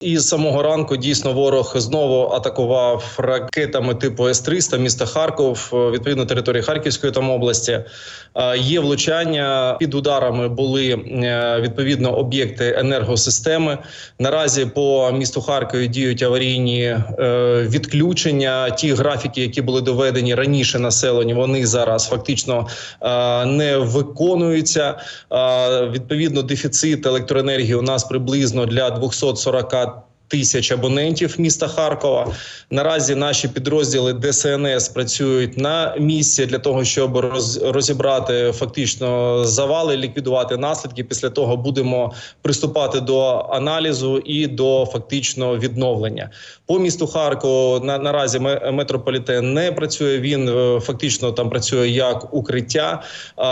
І з самого ранку дійсно ворог знову атакував ракетами типу С-300 міста Харков, відповідно території Харківської там області. Є влучання під ударами були е, відповідно об'єкти енергосистеми. Наразі по місту Харкові діють аварійні е, відключення. Ті графіки, які були доведені раніше населенню, вони зараз фактично е, не виконуються. Відповідно, дефіцит електроенергії у нас приблизно для 240 тисяч абонентів міста Харкова. Наразі наші підрозділи ДСНС працюють на місці для того, щоб роз, розібрати фактично завали, ліквідувати наслідки. Після того будемо приступати до аналізу і до фактично відновлення. По місту Харкову на наразі ме- метрополітен не працює. Він е, фактично там працює як укриття.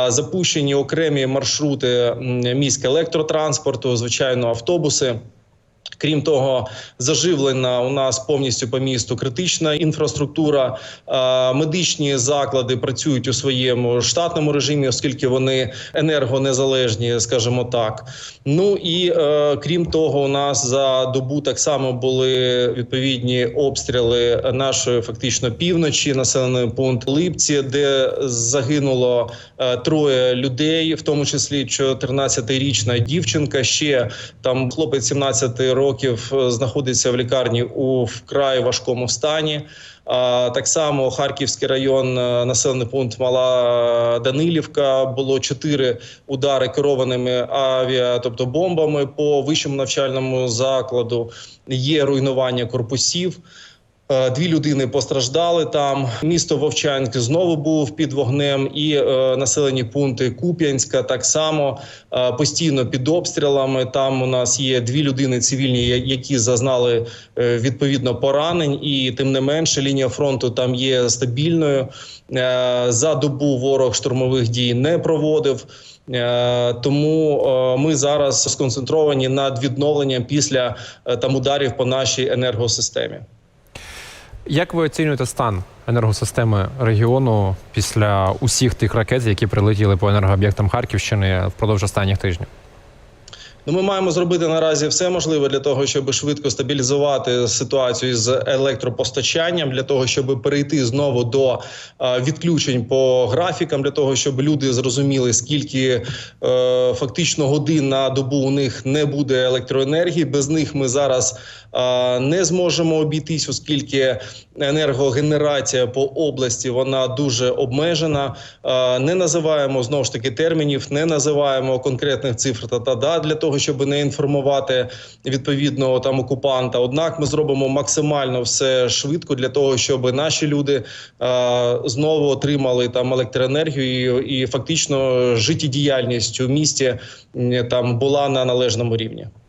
Запущені окремі маршрути міськ електротранспорту, звичайно, автобуси. Крім того, заживлена у нас повністю по місту критична інфраструктура. Е, Медичні заклади працюють у своєму штатному режимі, оскільки вони енергонезалежні, скажімо так. Ну і е, крім того, у нас за добу так само були відповідні обстріли нашої фактично півночі, населений пункт Липці, де загинуло е, троє людей, в тому числі 14-річна дівчинка. Ще там хлопець 17 років е, знаходиться в лікарні у вкрай важкому стані. Так само Харківський район, е, населений пункт Мала Данилівка. Було чотири удари керованими авіа, тобто бомбами по вищому навчальному закладу. Є руйнування корпусів. Е, Дві людини постраждали там. Місто Вовчанськ знову був під вогнем, і е, населені пункти Куп'янська так само е, постійно під обстрілами. Там у нас є дві людини цивільні, які зазнали е, відповідно поранень, і тим не менше лінія фронту там є стабільною. Е, за добу ворог штурмових дій не проводив. Е, Тому е, ми зараз сконцентровані над відновленням після там ударів по нашій енергосистемі. Як ви оцінюєте стан енергосистеми регіону після усіх тих ракет, які прилетіли по енергооб'єктам Харківщини впродовж останніх тижнів? Ну, ми маємо зробити наразі все можливе для того, щоб швидко стабілізувати ситуацію з електропостачанням, для того, щоб перейти знову до е, відключень по графікам, для того, щоб люди зрозуміли, скільки е, фактично годин на добу у них не буде електроенергії. Без них ми зараз е, не зможемо обійтись, оскільки енергогенерація по області вона дуже обмежена. Е, не називаємо знову ж таки термінів, не називаємо конкретних цифр та та для того, щоб не інформувати відповідного там окупанта. Однак ми зробимо максимально все швидко для того, щоб наші люди е, знову отримали там електроенергію і, і фактично життєдіяльність у місті там була на належному рівні.